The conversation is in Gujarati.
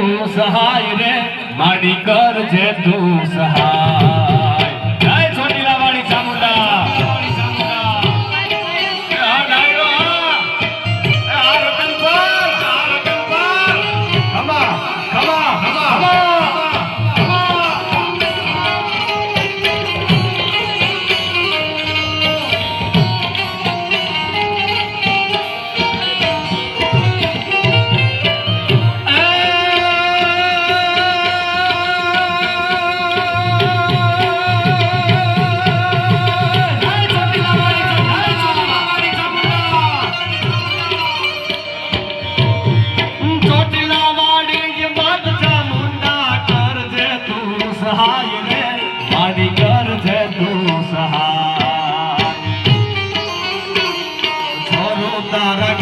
તું સહાય રે મારી કરજે તું સહાય. સહાય રે મારી કરજે તારા